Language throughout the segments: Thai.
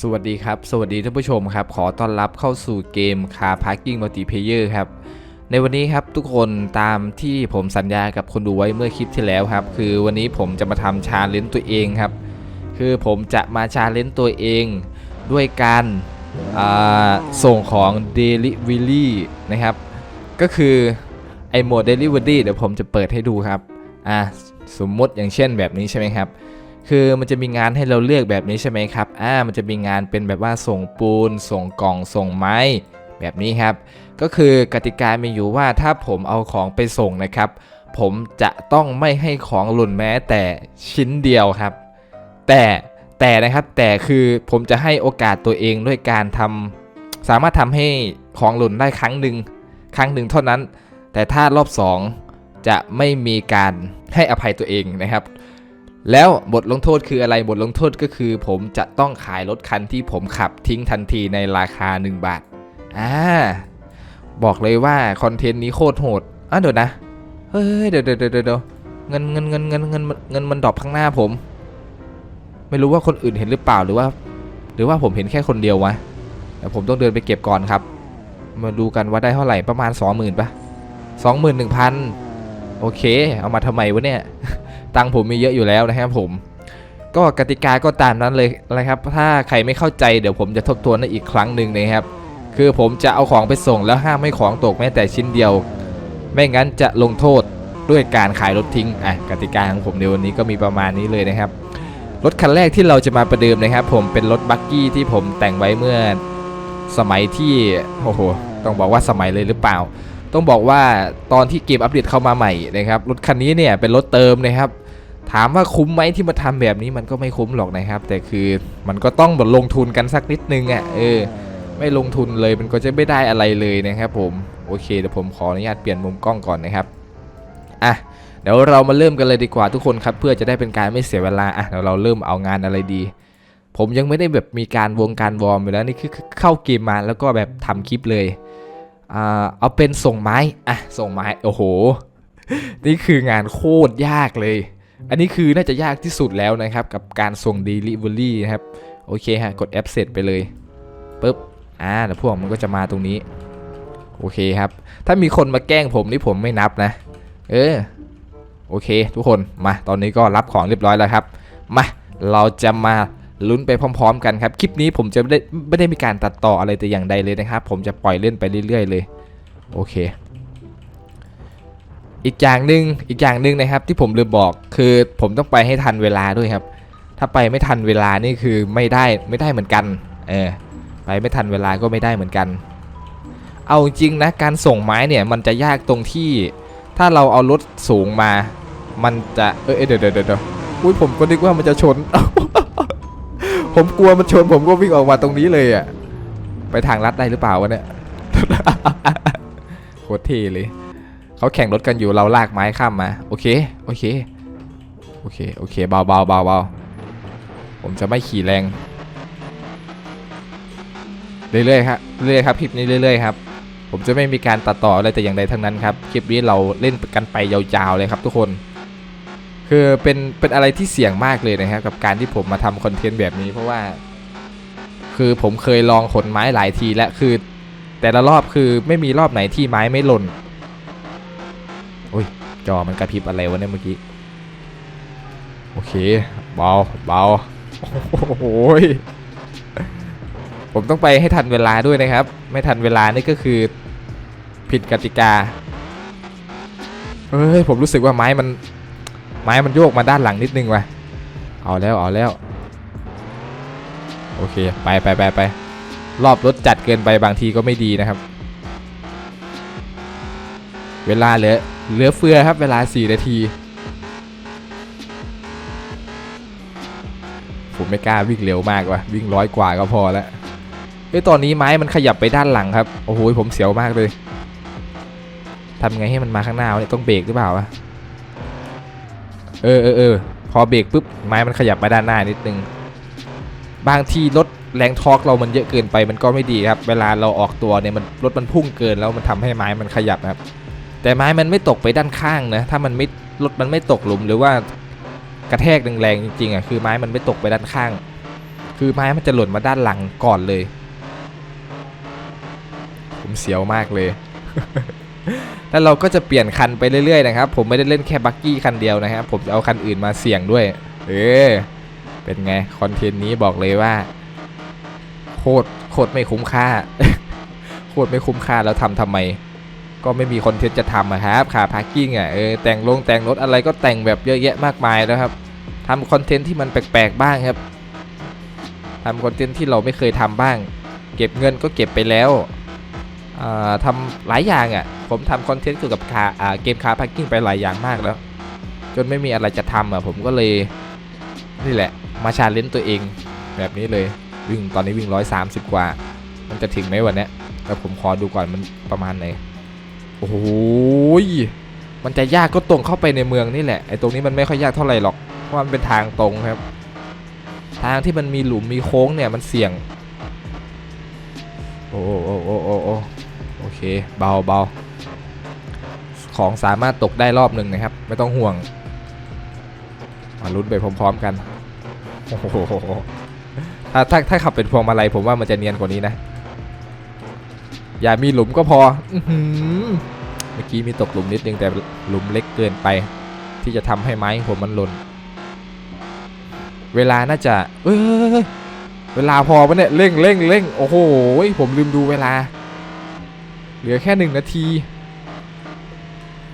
สวัสดีครับ สวัสดีท่านผู้ชมครับ ขอต้อนรับเข้าสู่เกม Car Parking Multiplayer ครับ ในวันนี้ครับทุกคนตามที่ผมสัญญากับคนดูไว้เมื่อคลิปที่แล้วครับ คือวันนี้ผมจะมาทำชาเลนจ์ตัวเองครับ คือผมจะมาชาเลนจ์ตัวเองด้วยการส่งของ Delivery นะครับ ก็คือไอโหมด Delivery เดี๋ยวผมจะเปิดให้ดูครับ อ่าสมมติอย่างเช่นแบบนี้ใช่ไหมครับ คือมันจะมีงานให้เราเลือกแบบนี้ใช่ไหมครับ อ่า มันจะมีงานเป็นแบบว่าส่งปูน ส่งกล่อง ส่งไม้ แบบนี้ครับ ก็คือกติกามีอยู่ว่าถ้าผมเอาของไปส่งนะครับ ผมจะต้องไม่ให้ของหล่นแม้แต่ชิ้นเดียวครับ แต่แต่นะครับแต่คือผมจะให้โอกาสตัวเองด้วยการทำสามารถทำให้ของหล่นได้ครั้งหนึ่งครั้งหนึ่งเท่านั้น แต่ถ้ารอบสองจะไม่มีการให้อภัยตัวเองนะครับ แล้วบทลงโทษคืออะไรบทลงโทษก็คือ ผมจะต้องขายรถคันที่ผมขับทิ้งทันทีในราคา 1 บาทอ่าบอกเลยว่าคอนเทนต์นี้โคตรโหดอะเดี๋ยวนะเฮ้ยเดี๋ยวเดี๋ยวเดี๋ยวเงินเงินเงินเงินเงินเงินมันดรอปข้างหน้าผม ไม่รู้ว่าคนอื่นเห็นหรือเปล่าหรือว่า หรือว่าผมเห็นแค่คนเดียววะแต่ผมต้องเดินไปเก็บก่อนครับ มาดูกันว่าได้เท่าไหร่ประมาณ 20,000ปะ21,000โอเค เอามาทำไมวะเนี่ย ตังผมมีเยอะอยู่แล้วนะครับผม ก็กติกาก็ตามนั้นเลยนะครับ ถ้าใครไม่เข้าใจเดี๋ยวผมจะทบทวนอีกครั้งหนึ่งนะครับ คือผมจะเอาของไปส่งแล้วห้ามให้ของตกแม้แต่ชิ้นเดียว ไม่งั้นจะลงโทษด้วยการขายรถทิ้งอะกติกาของผมในวันนี้ก็มีประมาณนี้เลยนะครับ รถคันแรกที่เราจะมาประเดิมนะครับ ผมเป็นรถบักกี้ที่ผมแต่งไว้เมื่อสมัยที่โอ้โหต้องบอกว่าสมัยเลยหรือเปล่า ต้องบอกว่าตอนที่เกมอัปเดตเข้ามาใหม่นะครับรถคันนี้เนี่ยเป็นรถเติมนะครับ ถามว่าคุ้มไหมที่มาทำแบบนี้มันก็ไม่คุ้มหรอกนะครับ แต่คือมันก็ต้องแบบลงทุนกันสักนิดนึงอะ่ะเออ ไม่ลงทุนเลยมันก็จะไม่ได้อะไรเลยนะครับผมโอเคเดี๋ยวผมขออนุญาตเปลี่ยนมุมกล้องก่อนนะครับอะเดี๋ยวเรามาเริ่มกันเลยดีกว่าทุกคนครับ เพื่อจะได้เป็นการไม่เสียเวลาอะเดี๋ยวเราเริ่มเอางานอะไรดี ผมยังไม่ได้แบบมีการวงการวอร์มอยู่แล้วนี่คือเข้าเกมมาแล้วก็แบบทำคลิปเลยอ่าเอาเป็นส่งไม้อะส่งไม้โอ้โห นี่คืองานโคตรยากเลย อันนี้คือน่าจะยากที่สุดแล้วนะครับ กับการส่ง Delivery นะครับ โอเคฮะ กดแอปเสร็จไปเลยปุ๊บอ่าแล้วพวกมันก็จะมาตรงนี้ โอเคครับ ถ้ามีคนมาแกล้งผมนี่ผมไม่นับนะ เออ โอเค ทุกคนมาตอนนี้ก็รับของเรียบร้อยแล้วครับ มาเราจะมาลุ้นไปพร้อม ๆ กันครับ คลิปนี้ผมจะไม่ได้ไม่ได้มีการตัดต่ออะไรแต่อย่างใดเลยนะครับ ผมจะปล่อยเล่นไปเรื่อย ๆ เลย โอเค อีกอย่างหนึ่งอีกอย่างหนึ่งนะครับที่ผมลืมบอกคือผมต้องไปให้ทันเวลาด้วยครับ ถ้าไปไม่ทันเวลานี่คือไม่ได้ไม่ได้เหมือนกันเออไปไม่ทันเวลาก็ไม่ได้เหมือนกัน เอาจริงนะการส่งไม้เนี่ยมันจะยากตรงที่ ถ้าเราเอารถสูงมา มันจะเออเดี๋ยวเดี๋ยวเดี๋ยวอุ้ยผมก็นึกว่ามันจะชน ผมกลัวมันชนผมก็วิ่งออกมาตรงนี้เลยอะไปทางลัดได้หรือเปล่าวะเนี่ยโคตรเท่เลย เขาแข่งรถกันอยู่เราลากไม้ข้ามมา โอเค โอเค โอเค โอเค เบาเบาเบาเบาผมจะไม่ขี่แรง เรื่อยๆครับ เรื่อยๆครับ คลิปนี้เรื่อยๆครับ ผมจะไม่มีการตัดต่ออะไรแต่อย่างใดทั้งนั้นครับ คลิปนี้เราเล่นกันไปยาวๆเลยครับทุกคน คือเป็น เป็นอะไรที่เสี่ยงมากเลยนะครับ กับการที่ผมมาทำคอนเทนต์แบบนี้เพราะว่า คือผมเคยลองขนไม้หลายทีแล้วคือ แต่ละรอบคือไม่มีรอบไหนที่ไม้ไม่หล่น โอ๊ยจอมันกระพริบอะไรวะเนี่ยเมื่อกี้ โอเค เบา เบา โอ้โหยผมต้องไปให้ทันเวลาด้วยนะครับ ไม่ทันเวลานี่ก็คือ ผิดกติกา เฮ้ย ผมรู้สึกว่าไม้มัน ไม้มันโยกมาด้านหลังนิดนึงว่ะ เอาแล้ว เอาแล้ว โอเค ไปไปไปไป รอบรถจัดเกินไปบางทีก็ไม่ดีนะครับ เวลาเหลือ เหลือเฟือครับเวลา 4 นาที ผมไม่กล้าวิ่งเร็วมากว่ะวิ่งร้อยกว่าก็พอแล้วเอ้ตอนนี้ไม้มันขยับไปด้านหลังครับ โอ้โหผมเสียวมากเลยทำไงให้มันมาข้างหน้าเนี่ยต้องเบรกหรือเปล่าวะเออเออเออพอเบรกปุ๊บไม้มันขยับมาด้านหน้านิดนึง บางทีรถแรงทอร์กเรามันเยอะเกินไปมันก็ไม่ดีครับ เวลาเราออกตัวเนี่ยมันรถมันพุ่งเกินแล้วมันทำให้ไม้มันขยับครับ แต่ไม้มันไม่ตกไปด้านข้างนะถ้ามันไม่รถมันไม่ตกหลุมหรือว่ากระแทกแรงๆจริงๆอะคือไม้มันไม่ตกไปด้านข้าง คือไม้มันจะหล่นมาด้านหลังก่อนเลย ผมเสียวมากเลยแล้วเราก็จะเปลี่ยนคันไปเรื่อยๆนะครับ ผมไม่ได้เล่นแค่บักกี้คันเดียวนะครับ ผมจะเอาคันอื่นมาเสี่ยงด้วย เออ เป็นไง คอนเทนต์นี้บอกเลยว่า โคตรโคตรไม่คุ้มค่า โคตรไม่คุ้มค่าแล้วทำทำไม ก็ไม่มีคอนเทนต์จะทำอะครับขาพาร์กิ้งอะเออแต่งลงแต่งรถอะไรก็แต่งแบบเยอะแยะมากมายแล้วครับทำคอนเทนต์ที่มันแปลกๆบ้างครับทำคอนเทนต์ที่เราไม่เคยทำบ้าง เก็บเงินก็เก็บไปแล้วอ่าทำหลายอย่างอะ ผมทำคอนเทนต์เกี่ยวกับคาอ่าเกมคาพาร์กิ้งไปหลายอย่างมากแล้ว จนไม่มีอะไรจะทำอะผมก็เลยนี่แหละ มาชาเลนจ์ตัวเองแบบนี้เลยวิ่งตอนนี้วิ่ง 130 กว่า มันจะถึงไหมวันนี้แต่ผมขอดูก่อนมันประมาณไหน โอ้โหยมันจะยากก็ตรงเข้าไปในเมืองนี่แหละ ไอ้ตรงนี้มันไม่ค่อยยากเท่าไหร่หรอก เพราะมันเป็นทางตรงครับ ทางที่มันมีหลุมมีโค้งเนี่ยมันเสี่ยง โอ้โอ้โอ้โอ้โอ้โอ้โอเค เบาเบาของสามารถตกได้รอบหนึ่งนะครับ ไม่ต้องห่วง มาลุ้นไปพร้อม ๆ กัน โอ้โหถ้าถ้าถ้าขับเป็นพวงมาลัยผมว่ามันจะเนียนกว่านี้นะ อย่ามีหลุมก็พออื้อหือเมื่อกี้มีตกหลุมนิดนึงแต่หลุมเล็กเกินไป ที่จะทำให้ไม้ของผมมันหล่น เวลาน่าจะเอ้ยเวลาพอปะเนี่ยเร่งเร่งเร่งโอ้โหผมลืมดูเวลา เหลือแค่หนึ่งนาที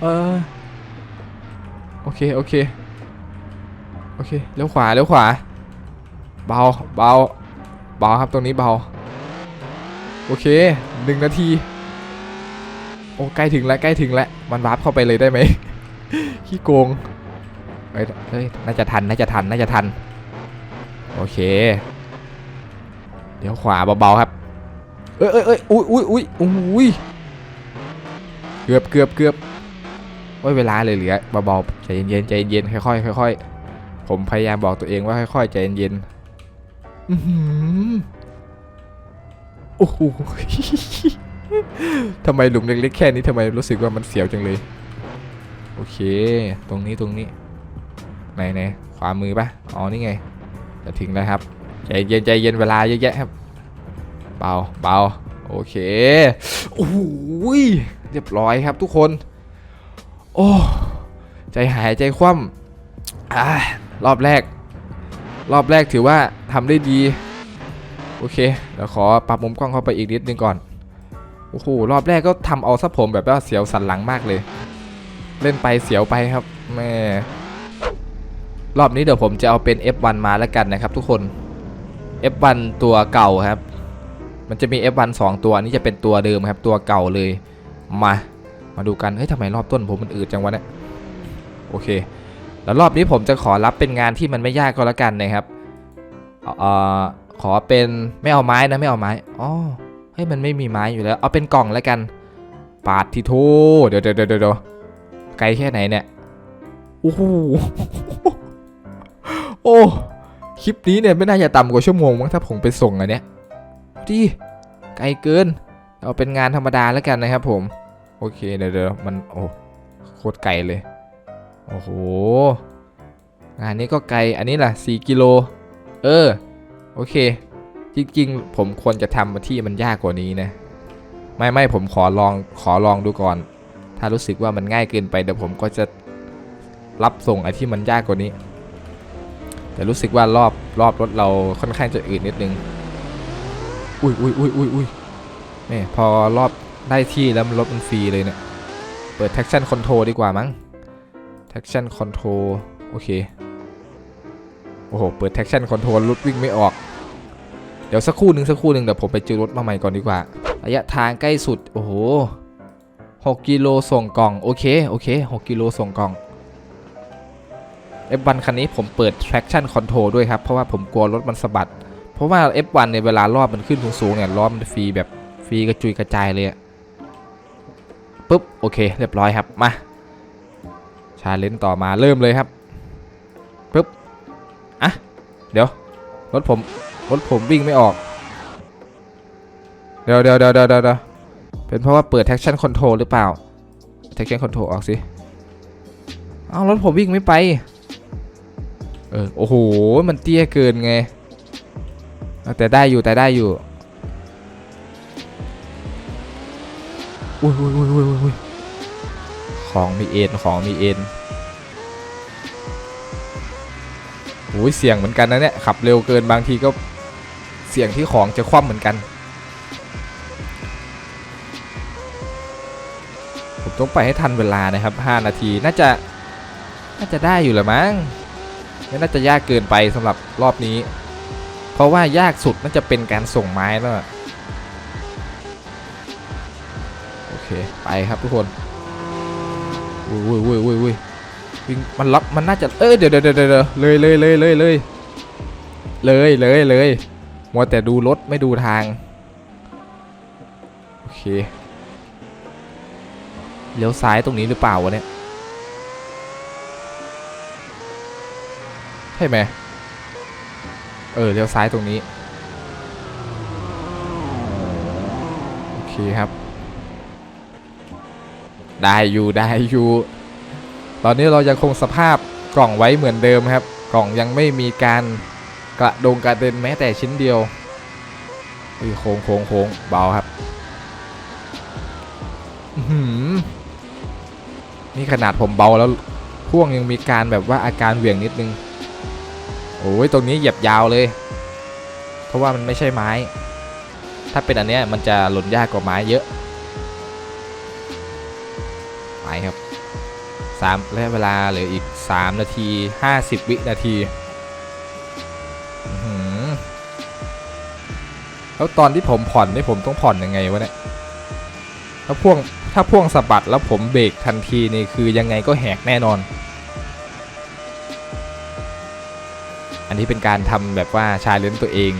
เออโอเคโอเคโอเคเลี้ยวขวาเลี้ยวขวา เบาเบาเบาครับตรงนี้เบา โอเคหนึ่งนาที โอ้ใกล้ถึงแล้วใกล้ถึงแล้วมันวาร์ปเข้าไปเลยได้ไหมขี้โกงเอ้ยเฮ้ยน่าจะทันน่าจะทันน่าจะทัน โอเค เดี๋ยวขวาเบาๆครับเอ้ยเอ้ยเอ้ยอุ้ยอุ้ยอุ้ยอุ้ยเกือบเกือบเกือบโอ้ยเวลาเลยเหลือเบาๆใจเย็นๆใจเย็นๆค่อยๆค่อยๆผมพยายามบอกตัวเองว่าค่อยๆใจเย็นๆอื้อ โอ้โหทำไมหลุมเล็กๆแค่นี้ทำไมรู้สึกว่ามันเสียวจังเลย โอเค ตรงนี้ตรงนี้ไหนไหนขวามือปะอ๋อนี่ไง จะถึงแล้วครับใจเย็นใจเย็นเวลาเยอะแยะครับ เบาเบาโอเคโอ้โหยเรียบร้อยครับทุกคน โอ้ใจหายใจคว่ำอ่ารอบแรก รอบแรกถือว่าทำได้ดี โอเคเดี๋ยวขอปรับมุมกล้องเข้าไปอีกนิดนึงก่อนโอ้โหรอบแรกก็ทำเอาซะผมแบบว่าเสียวสันหลังมากเลย เล่นไปเสียวไปครับแม่รอบนี้เดี๋ยวผมจะเอาเป็น F1 มาแล้วกันนะครับ ทุกคน F1 ตัวเก่าครับ มันจะมี F1 2 ตัวอันนี้จะเป็นตัวเดิมครับ ตัวเก่าเลยมา มาดูกันเฮ้ยทำไมรอบต้นผมมันอืดจังวะเนี่ยโอเค แล้วรอบนี้ผมจะขอรับเป็นงานที่มันไม่ยากก็แล้วกันนะครับเอ่อ ขอเป็นไม่เอาไม้นะไม่เอาไม้อ๋อเฮ้ยมันไม่มีไม้อยู่แล้ว เอาเป็นกล่องแล้วกัน ปาดทีโทเดี๋ยวเดี๋ยวเดี๋ยวเดี๋ยวไกลแค่ไหนเนี่ยโอ้โหโอ้คลิปนี้เนี่ยไม่น่าจะต่ำกว่าชั่วโมงมั้งถ้าผมไปส่งอันเนี้ยดีไกลเกิน เอาเป็นงานธรรมดาแล้วกันนะครับผม โอเคเดี๋ยวเดี๋ยวมันโอ้โคตรไกลเลย โอ้โหงานนี้ก็ไกลอันนี้ล่ะ 4 กิโล เออ โอเค จริงๆ ผมควรจะทำมาที่มันยากกว่านี้นะ ไม่ไม่ผมขอลองขอลองดูก่อน ถ้ารู้สึกว่ามันง่ายเกินไปเดี๋ยวผมก็จะรับส่งไอ้ที่มันยากกว่านี้ แต่รู้สึกว่ารอบรอบรถเราค่อนข้างจะอืดนิดนึง อุ้ยอุ้ยอุ้ยอุ้ยอุ้ยแม่พอรอบได้ที่แล้วมันรถมันฟรีเลยเนี่ย เปิด traction control ดีกว่ามั้ง traction control โอเค โอ้โห เปิด traction control รถวิ่งไม่ออก เดี๋ยวสักครู่หนึ่งสักครู่หนึ่งเดี๋ยวผมไปจือรถมาใหม่ก่อนดีกว่า ระยะทางใกล้สุด โอ้โห6กิโลส่งกล่อง โอเค โอเค6กิโลส่งกล่อง F1 คันนี้ผมเปิด traction control ด้วยครับ เพราะว่าผมกลัวรถมันสะบัด เพราะว่า F1 เนี่ยเวลารอบมันขึ้นสูงๆเนี่ยล้อมันฟรีแบบฟรีกระจุยกระจายเลยปุ๊บ โอเค เรียบร้อยครับ มาชาเลนจ์ต่อมาเริ่มเลยครับปุ๊บ อะ เดี๋ยว รถผม รถผมวิ่งไม่ออกเดี๋ยวเดี๋ยวเดี๋ยวเดี๋ยวเดี๋ยวเป็นเพราะว่าเปิด traction control หรือเปล่า traction control ออกสิ เอารถผมวิ่งไม่ไป เออ โอ้โห มันเตี้ยเกินไง แต่ได้อยู่แต่ได้อยู่อุ้ยอุ้ยอุ้ยอุ้ยอุ้ยของมีเอ็นของมีเอ็นโอ้ยเสี่ยงเหมือนกันนะเนี่ย ขับเร็วเกินบางทีก็ เสี่ยงที่ของจะคว่ำเหมือนกัน ผมต้องไปให้ทันเวลานะครับ 5 นาทีน่าจะน่าจะได้อยู่ละมั้งไม่น่าจะยากเกินไปสำหรับรอบนี้ เพราะว่ายากสุดน่าจะเป็นการส่งไม้แล้วโอเคไปครับทุกคนอุ้ยอุ้ยอุ้ยอุ้ยอุ้ยวิ่งมันล็อกมันน่าจะเอ้ยเดี๋ยวเดี๋ยวเดี๋ยวเดี๋ยวเลยเลยเลยเลยเลยเลยเลยเลย มัวแต่ดูรถไม่ดูทาง โอเค เลี้ยวซ้ายตรงนี้หรือเปล่าวะเนี่ย ใช่ไหม เออ เลี้ยวซ้ายตรงนี้ โอเคครับ ได้อยู่ ได้อยู่ ตอนนี้เรายังคงสภาพกล่องไว้เหมือนเดิมครับ กล่องยังไม่มีการ กระดงกระเด็นแม้แต่ชิ้นเดียวอุ้ยโค้งโค้งโค้งเบาครับหือนี่ขนาดผมเบาแล้วพ่วงยังมีการแบบว่าอาการเหวี่ยงนิดนึงโอ้ยตรงนี้เหยียบยาวเลย เพราะว่ามันไม่ใช่ไม้ ถ้าเป็นอันเนี้ยมันจะหล่นยากกว่าไม้เยอะไปครับสามและเวลาเหลืออีก 3 นาที 50 วินาที แล้วตอนที่ผมผ่อนนี่ผมต้องผ่อนยังไงวะเนี่ยถ้าพ่วงถ้าพ่วงสะบัดแล้วผมเบรกทันทีนี่คือยังไงก็แหกแน่นอน อันนี้เป็นการทำแบบว่าชาเลนจ์ตัวเอง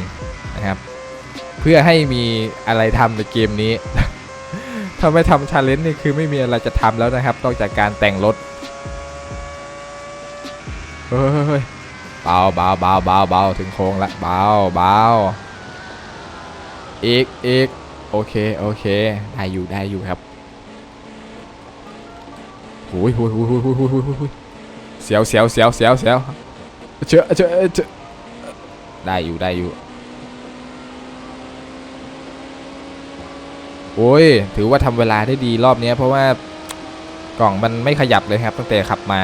นะครับ เพื่อให้มีอะไรทำในเกมนี้ ถ้าไม่ทำชาเลนจ์นี่คือไม่มีอะไรจะทำแล้วนะครับ นอกจากการแต่งรถเฮ้ยเบาเบาเบาเบาเบาถึงโค้งละเบาเบา อีกอีกโอเค โอเค ได้อยู่ ได้อยู่ครับหุยหุยหุยหุยหุยหุยหุยหุยเสียวเสียวเสียวเสียวเสียวเจอเจอเจอได้อยู่ ได้อยู่ โอ้ย ถือว่าทำเวลาได้ดีรอบนี้เพราะว่ากล่องมันไม่ขยับเลยครับตั้งแต่ขับมา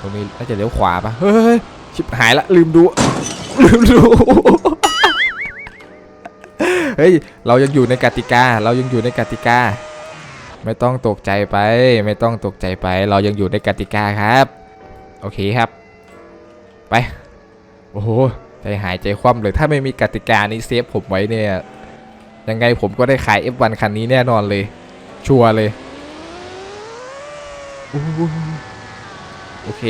ตรงนี้น่าจะเลี้ยวขวาปะเฮ้ย ชิบหายละ ลืมดู ลืมดู เฮ้ย เรายังอยู่ในกติกา เรายังอยู่ในกติกา ไม่ต้องตกใจไป ไม่ต้องตกใจไป เรายังอยู่ในกติกาครับ โอเคครับ ไป โอ้โห ใจหายใจคว่ำเลย ถ้าไม่มีกติกานี้เซฟผมไว้เนี่ย ยังไงผมก็ได้ขาย F1 คันนี้แน่นอนเลย ชัวร์เลย โอเค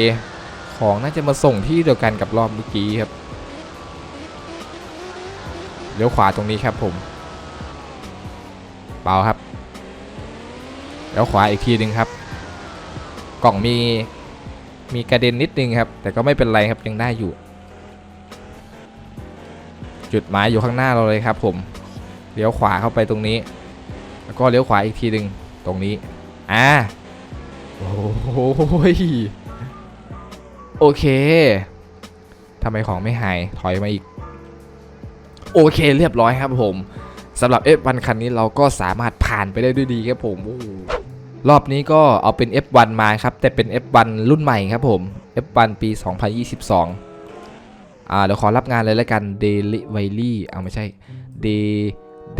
ของน่าจะมาส่งที่เดียวกันกับรอบเมื่อกี้ครับ เลี้ยวขวาตรงนี้ครับผมเปล่าครับเลี้ยวขวาอีกทีหนึ่งครับ กล่องมีมีกระเด็นนิดนึงครับ แต่ก็ไม่เป็นไรครับยังได้อยู่ จุดหมายอยู่ข้างหน้าเราเลยครับ ผมเลี้ยวขวาเข้าไปตรงนี้ แล้วก็เลี้ยวขวาอีกทีหนึ่งตรงนี้อ่าโอ้ยโอเคทำไมของไม่หายถอยมาอีก โอเคเรียบร้อยครับผมสำหรับ F1 คันนี้เราก็สามารถผ่านไปได้ด้วยดีครับผมรอบนี้ก็เอาเป็น F1 มาครับ แต่เป็น F1 รุ่นใหม่ครับผม F1 ปี 2022 อ่าเดี๋ยวขอรับงานเลยแล้วกัน Delivery เอาไม่ใช่ De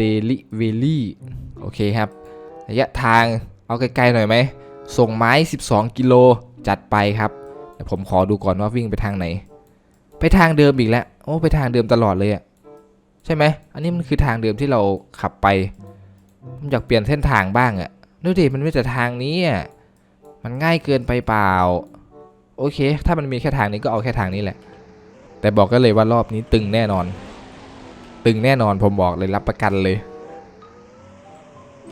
Delivery โอเคครับระยะทางเอาไกลๆหน่อยไหม ส่งไม้ 12 กิโลจัดไปครับเดี๋ยวผมขอดูก่อนว่าวิ่งไปทางไหน ไปทางเดิมอีกแล้ว โอ้ ไปทางเดิมตลอดเลยอะ ใช่ไหม อันนี้มันคือทางเดิมที่เราขับไปผมอยากเปลี่ยนเส้นทางบ้างอะดูดิมันไม่แต่ทางนี้อะมันง่ายเกินไปเปล่า โอเค ถ้ามันมีแค่ทางนี้ก็เอาแค่ทางนี้แหละ แต่บอกก็เลยว่ารอบนี้ตึงแน่นอน ตึงแน่นอนผมบอกเลยรับประกันเลย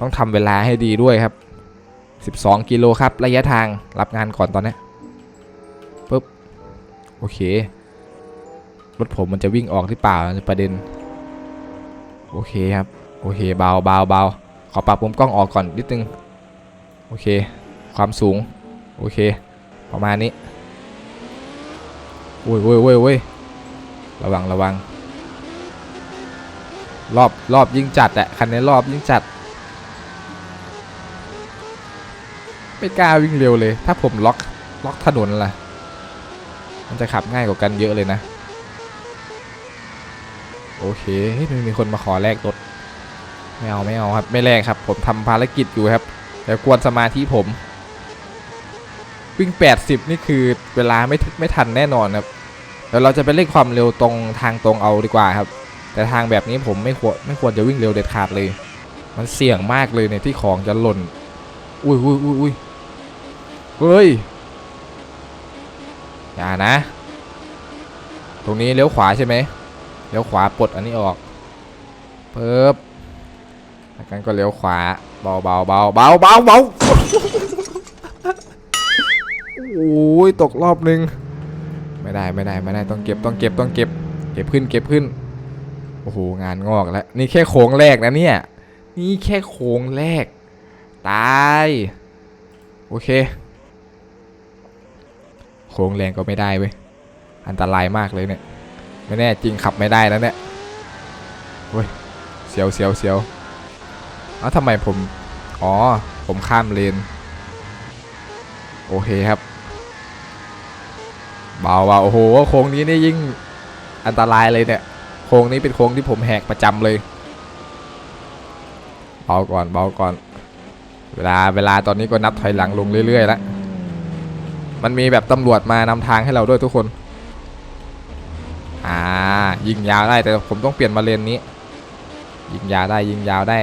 ต้องทำเวลาให้ดีด้วยครับ 12 กิโลครับระยะทางรับงานก่อนตอนนี้ปุ๊บ โอเครถผมมันจะวิ่งออกหรือเปล่าประเด็น โอเคครับโอเคเบาเบาเบาขอปรับมุมกล้องออกก่อนนิดนึงโอเค ความสูงโอเค ประมาณนี้โอ้ยโอ้ยโอ้ยโอ้ยระวังระวัง รอบรอบยิ่งจัดอะคันนี้รอบยิ่งจัด ไม่กล้าวิ่งเร็วเลย ถ้าผมล็อกล็อกถนนล่ะ มันจะขับง่ายกว่ากันเยอะเลยนะ โอเคเฮ้ยมันมีคนมาขอแลกรถไม่เอาไม่เอาครับไม่แลกครับ ผมทำภารกิจอยู่ครับแต่กวนสมาธิผม วิ่ง 80 นี่คือเวลาไม่ไม่ทันแน่นอนครับเดี๋ยวเราจะไปเร่งความเร็วตรงทางตรงเอาดีกว่าครับ แต่ทางแบบนี้ผมไม่ควรไม่ควรจะวิ่งเร็วเด็ดขาดเลย มันเสี่ยงมากเลยเนี่ยที่ของจะหล่นอุ้ยอุ้ยอุ้ยอุ้ยเฮ้ยอย่านะ ตรงนี้เลี้ยวขวาใช่ไหม เลี้ยวขวาปลดอันนี้ออกปึ๊บแล้วกันก็เลี้ยวขวาเบาเบาเบาเบาเบาเบาโอ้ยตกรอบนึง ไม่ได้ไม่ได้ไม่ได้ต้องเก็บต้องเก็บต้องเก็บ เก็บขึ้นเก็บขึ้นโอ้โหงานงอกแล้ว นี่แค่โค้งแรกนะเนี่ย นี่แค่โค้งแรก ตาย โอเค โค้งแรงก็ไม่ได้เว้ยอันตรายมากเลยเนี่ย ไม่แน่จริงขับไม่ได้แล้วเนี่ยเฮ้ยเสียวเสียวเสียวเอ้าทำไมผม อ๋อ ผมข้ามเลน โอเคครับ เบาเบาโอ้โห โค้งนี้นี่ยิ่งอันตรายเลยเนี่ย โค้งนี้เป็นโค้งที่ผมแหกประจำเลย เบาก่อน เบาก่อน เวลา เวลาตอนนี้ก็นับถอยหลังลงเรื่อยๆแล้ว มันมีแบบตำรวจมานำทางให้เราด้วยทุกคน อ่ายิงยาวได้แต่ผมต้องเปลี่ยนมาเลนนี้ ยิงยาวได้ยิงยาวได้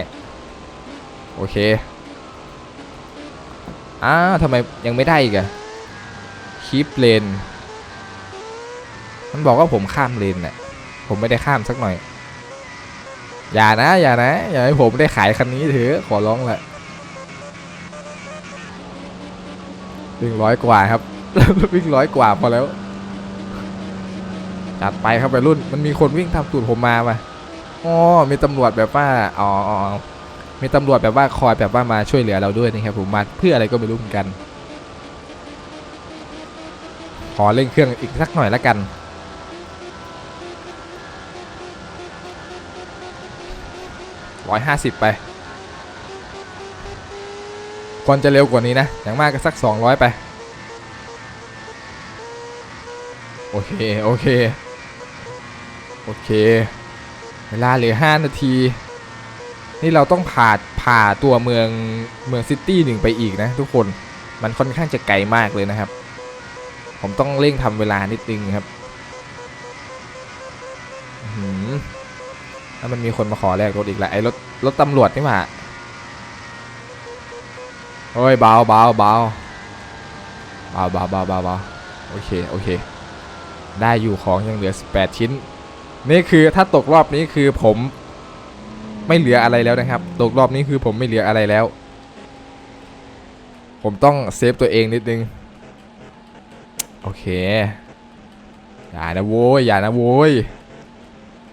โอเคอ้าวทำไมยังไม่ได้อีกอะคีปเลน มันบอกว่าผมข้ามเลนน่ะผมไม่ได้ข้ามสักหน่อย อย่านะ อย่านะ อย่าให้ผมได้ขายคันนี้เถอะขอร้องแหละวิ่งร้อยกว่าครับวิ่งร้อยกว่าพอแล้ว จัดไปครับไปรุ่น มันมีคนวิ่งทำตูดผมมาป่ะอ๋อมีตำรวจแบบว่าอ๋ออ๋อมีตำรวจแบบว่าคอยแบบว่ามาช่วยเหลือเราด้วยนะครับผมมาเพื่ออะไรก็ไม่รู้เหมือนกัน ขอเร่งเครื่องอีกสักหน่อยละกัน ร้อยห้าสิบไปก่อนจะเร็วกว่านี้นะ อย่างมากก็สักสองร้อยไป โอเค โอเค โอเค เวลาเหลือ 5 นาที นี่เราต้องผ่าผ่าตัวเมืองเมืองซิตี้หนึ่งไปอีกนะทุกคนมันค่อนข้างจะไกลมากเลยนะครับ ผมต้องเร่งทำเวลานิดนึงครับแล้วมันมีคนมาขอแลกรถอีกแล้วไอ้รถรถตำรวจนี่หว่าเฮ้ยเบาเบาเบาเบาเบาเบาเบาโอเค โอเค ได้อยู่ของยังเหลือ 18 ชิ้น นี่คือถ้าตกรอบนี้คือผมไม่เหลืออะไรแล้วนะครับ ตกรอบนี้คือผมไม่เหลืออะไรแล้ว ผมต้องเซฟตัวเองนิดนึง โอเค อย่านะโว้ย อย่านะโว้ย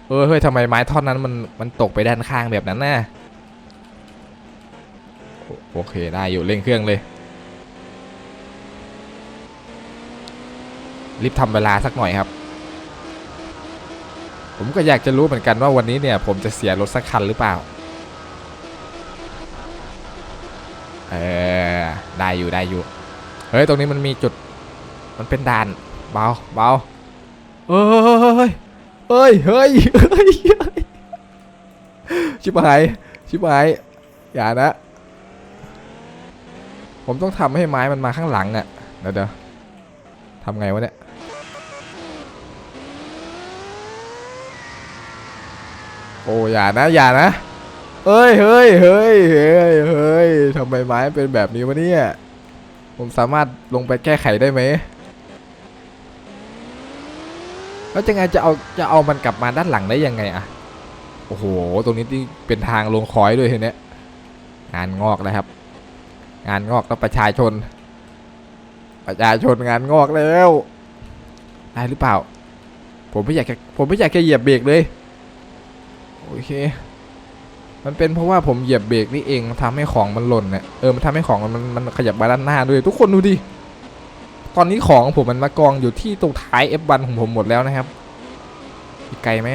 เออเฮ้ยทำไมไม้ท่อนนั้นมันมันตกไปด้านข้างแบบนั้นน่ะ โอโอเคได้อยู่เร่งเครื่องเลย รีบทำเวลาสักหน่อยครับ ผมก็อยากจะรู้เหมือนกันว่าวันนี้เนี่ย ผมจะเสียรถสักคันหรือเปล่า เออ ได้อยู่ได้อยู่ เฮ้ย ตรงนี้มันมีจุด มันเป็นด่าน เบาเบาเฮ้ยเฮ้ย เฮ้ย เฮ้ย ชิบหาย ชิบหาย อย่านะ ผมต้องทำให้ไม้มันมาข้างหลังอะ่ะ เดี๋ยวเดี๋ยวทำไงวะเนี่ย โอ้อย่านะอย่านะเฮ้ยเฮ้ยเฮ้ยเฮ้ยเฮ้ยทำไมไม้เป็นแบบนี้วะเนี่ย ผมสามารถลงไปแก้ไขได้ไหมแล้วจะไงจะเอาจะเอามันกลับมาด้านหลังได้ยังไงอะโอ้โห ตรงนี้ที่เป็นทางลงคอยด้วยทีเนี้ยงานงอกนะครับ งานงอกแล้วประชาชน ประชาชนงานงอกแล้วได้หรือเปล่า ผมไม่อยากผมไม่อยากจะเหยียบเบรกเลย โอเค มันเป็นเพราะว่าผมเหยียบเบรกนี่เองทำให้ของมันหล่นเนี่ยเออมันทำให้ของมันมันขยับมาด้านหน้าด้วยทุกคนดูดิตอนนี้ของผมมันมากองอยู่ที่ตรงท้าย F1 ของผมหมดแล้วนะครับอีกไกลไหม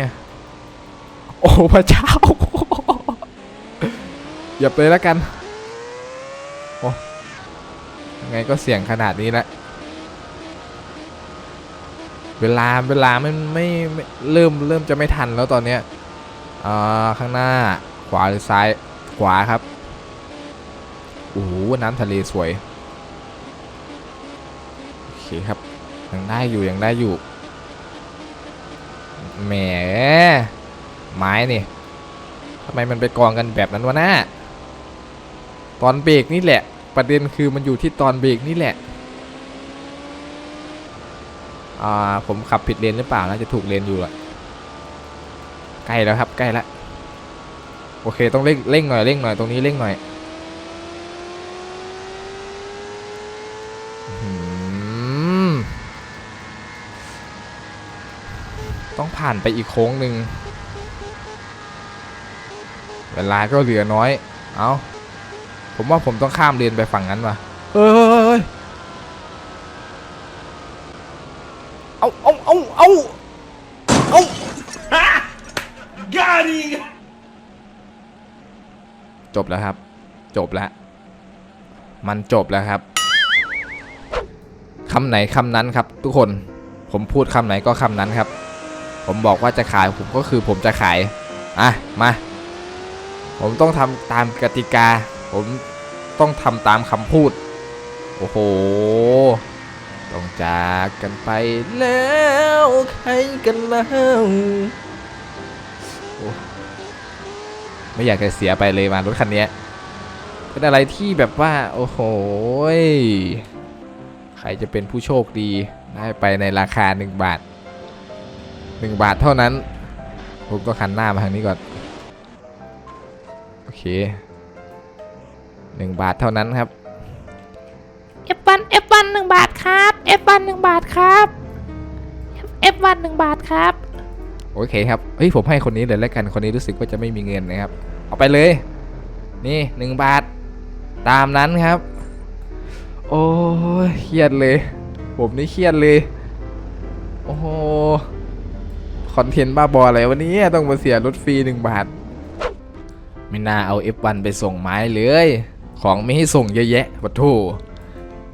โอ้พระเจ้าอย่าไปแล้วกันโอ้ไงก็เสี่ยงขนาดนี้แล้วเวลาเวลาไมไม่ไม่เริ่มเริ่มจะไม่ทันแล้วตอนเนี้ย อ่าข้างหน้าขวาหรือซ้ายขวาครับโอ้โหน้ำทะเลสวยโอเคครับยังได้อยู่ยังได้อยู่แหมไม้นี่ทำไมมันไปกองกันแบบนั้นวะน้าตอนเบรกนี่แหละ ประเด็นคือมันอยู่ที่ตอนเบรกนี่แหละอ่าผมขับผิดเลนหรือเปล่าน่าจะถูกเลนอยู่ละ ใกล้แล้วครับใกล้แล้วโอเคต้องเร่งเร่งหน่อยเร่งหน่อยตรงนี้เร่งหน่อยต้องผ่านไปอีกโค้งหนึ่งเวลาก็เหลือน้อย เอาผมว่าผมต้องข้ามเลนไปฝั่งนั้นว่ะเฮ้ยเฮ้ยเฮ้ยเอาเอาเอาเอาเอา Got him! จบแล้วครับ จบแล้ว มันจบแล้วครับคำไหนคำนั้นครับ ทุกคน ผมพูดคำไหนก็คำนั้นครับ ผมบอกว่าจะขายผมก็คือผมจะขาย อะ มา ผมต้องทำตามกติกา ผมต้องทำตามคำพูด โอ้โห ต้องจากกันไปแล้วใครกันแล้ว ไม่อยากจะเสียไปเลยมารถคันนี้เป็นอะไรที่แบบว่า โอ้โหใครจะเป็นผู้โชคดีได้ไปในราคา 1 บาท 1 บาทเท่านั้นผมก็คันหน้ามาทางนี้ก่อน โอเค 1 บาทเท่านั้นครับ F1 F1 หนึ่งบาทครับ F1 หนึ่งบาทครับ F1 หนึ่งบาทครับ โอเคครับเฮ้ยผมให้คนนี้เลยแล้วกันคนนี้รู้สึกว่าจะไม่มีเงินนะครับ เอาไปเลย นี่หนึ่งบาท ตามนั้นครับ โอ้ยเครียดเลย ผมนี่เครียดเลย โอ้โหคอนเทนต์บ้าบออะไรวันนี้ต้องมาเสียรถฟรีหนึ่งบาท ไม่น่าเอา F1 ไปส่งไม้เลย ของไม่ให้ส่งเยอะแยะปะโถ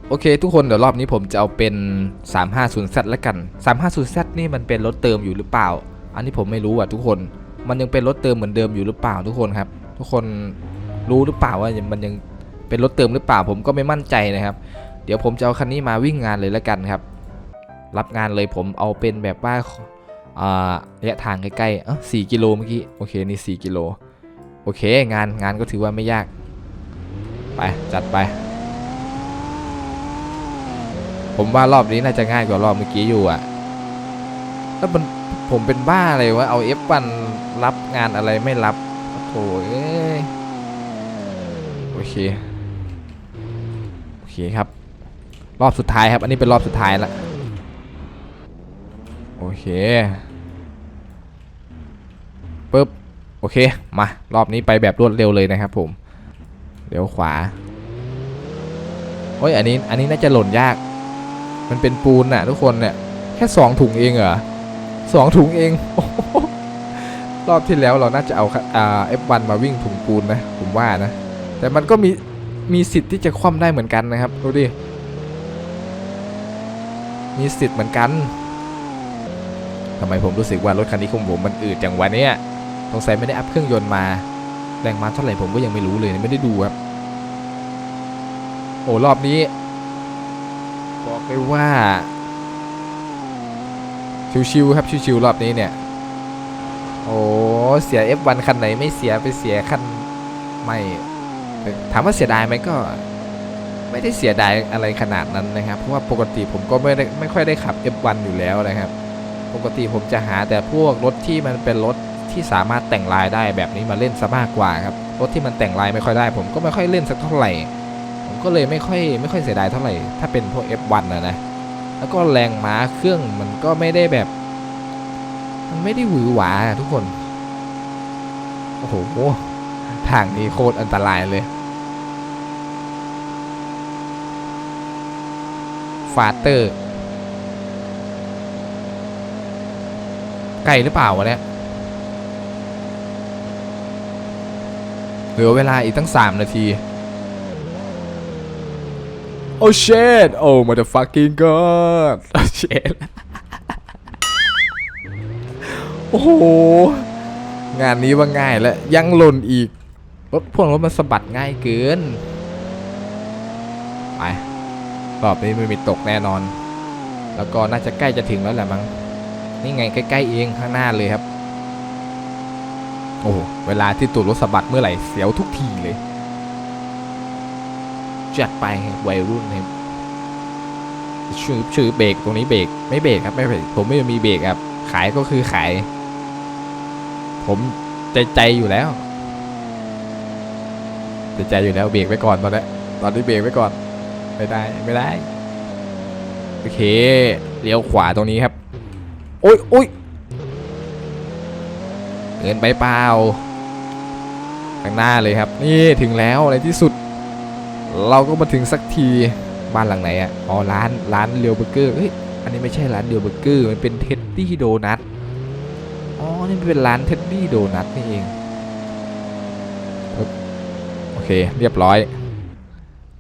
โอเค ทุกคนเดี๋ยวรอบนี้ผมจะเอาเป็น 350Z แล้วกัน 350Z นี่มันเป็นรถเติมอยู่หรือเปล่า อันนี้ผมไม่รู้อะทุกคน มันยังเป็นรถเติมเหมือนเดิมอยู่หรือเปล่าทุกคนครับ ทุกคนรู้หรือเปล่าว่ามันยังเป็นรถเติมหรือเปล่า ผมก็ไม่มั่นใจนะครับ เดี๋ยวผมจะเอาคันนี้มาวิ่งงานเลยแล้วกันครับ รับงานเลยผมเอาเป็นแบบว่าระยะทางใกล้ๆเอะสี่กิโลเมื่อกี้ โอเคนี่4กิโล โอเคงานงานก็ถือว่าไม่ยาก ไปจัดไป ผมว่ารอบนี้น่าจะง่ายกว่ารอบเมื่อกี้อยู่อะแล้วมัน ผมเป็นบ้าอะไรวะเอา F1 รับงานอะไรไม่รับโถ่เอ้ยโอเคโอเคครับ รอบสุดท้ายครับ อันนี้เป็นรอบสุดท้ายละโอเคปึ๊บโอเคมารอบนี้ไปแบบรวดเร็วเลยนะครับ ผมเดี๋ยวขวาโอ้ยอันนี้อันนี้น่าจะหล่นยาก มันเป็นปูนน่ะทุกคนเนี่ยแค่สองถุงเองเหรอ สองถุงเอง รอบที่แล้วเราน่าจะเอาอ่า F1 มาวิ่งถุงปูนนะ ผมว่านะ แต่มันก็มี มีสิทธิ์ที่จะคว่ำได้เหมือนกันนะครับ ดูดิ มีสิทธิ์เหมือนกันทำไมผมรู้สึกว่ารถคันนี้ของผมมันอืดจังวะเนี่ยสงสัยไม่ได้อัพเครื่องยนต์มา แรงม้าเท่าไหร่ผมก็ยังไม่รู้เลยไม่ได้ดูครับ โอ้รอบนี้ บอกเลยว่า ชิวๆครับชิวๆรอบนี้เนี่ย โอ้เสีย F1 คันไหนไม่เสียไปเสียคันไม่ถามว่าเสียดายไหมก็ ไม่ได้เสียดายอะไรขนาดนั้นนะครับ เพราะว่าปกติผมก็ไม่ได้ไม่ค่อยได้ขับ F1 อยู่แล้วนะครับ ปกติผมจะหาแต่พวกรถที่มันเป็นรถที่สามารถแต่งลายได้แบบนี้มาเล่นซะมากกว่าครับรถที่มันแต่งลายไม่ค่อยได้ ผมก็ไม่ค่อยเล่นสักเท่าไหร่ ผมก็เลยไม่ค่อยไม่ค่อยเสียดายเท่าไหร่ ถ้าเป็นพวก F1 นะนะ แล้วก็แรงม้าเครื่องมันก็ไม่ได้แบบ มันไม่ได้หวือหวาทุกคน โอ้โหทางนี้โคตรอันตรายเลยฟาเตอร์ไกลหรือเปล่าวะเนี่ยเหลือเวลาอีกตั้ง 3 นาที โอ้ shit โอ้ motherfucking god โอ้ shit โอ้โห งานนี้ว่าง่ายแล้วยังหล่นอีก รถพ่วงรถมันสะบัดง่ายเกิน ไปรอบนี้ไม่มีตกแน่นอน แล้วก็น่าจะใกล้จะถึงแล้วแหละมั้ง นี่ไงใกล้ๆเองข้างหน้าเลยครับ โอ้เวลาที่ตูดรถสะบัดเมื่อไหร่เสียวทุกทีเลย จัดไปวัยรุ่นครับชื่อชื่อเบรกตรงนี้เบรกไม่เบรกครับไม่เบรกผมไม่มีเบรกครับ ขายก็คือขาย ผมใจใจอยู่แล้วใจใจอยู่แล้วเบรกไว้ก่อนตอนนี้ตอนนี้เบรกไว้ก่อนไม่ได้ไม่ได้โอเคเลี้ยวขวาตรงนี้ครับโอ้ยโอ้ยเงินไปเปล่าข้างหน้าเลยครับ นี่ถึงแล้วในที่สุด เราก็มาถึงสักทีบ้านหลังไหนอะอ๋อร้านร้านเรียวเบอร์เกอร์เฮ้ยอันนี้ไม่ใช่ร้านเรียวเบอร์เกอร์มันเป็นเท็ดดี้โดนัทอ๋อนี่เป็นร้านเท็ดดี้โดนัทนี่เองโอเคเรียบร้อย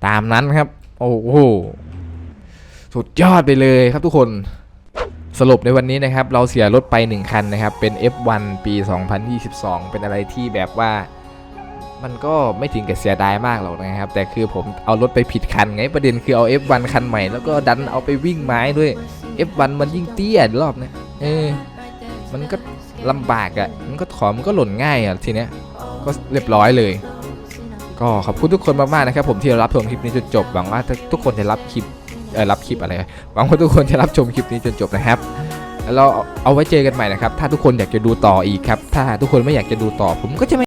ตามนั้นครับ โอ้โหสุดยอดไปเลยครับทุกคนสรุปในวันนี้นะครับ เราเสียรถไป 1 คันนะครับ เป็น F1 ปี 2022 เป็นอะไรที่แบบว่า มันก็ไม่ถึงกับเสียดายมากหรอกนะครับ แต่คือผมเอารถไปผิดคันไงประเด็นคือเอา F1 คันใหม่แล้วก็ดันเอาไปวิ่งไม้ด้วย F1 มันยิ่งเตี้ยรอบนี้ยเออมันก็ลำบากอะ่ะมันก็ของมันก็หล่นง่ายอะ่ะทีเนี้ยก็เรียบร้อยเลย ก็ขอบคุณทุกคนมากๆนะครับผมที่รับชมคลิปนี้จนจบหวังว่าทุกคนจะรับคลิปเออรับคลิปอะไรหวังว่าทุกคนจะรับชมคลิปนี้จนจบนะครับแล้วเราเอาไว้เจอกันใหม่นะครับ ถ้าทุกคนอยากจะดูต่ออีกครับ ถ้าทุกคนไม่อยากจะดูต่อผมก็จะไม่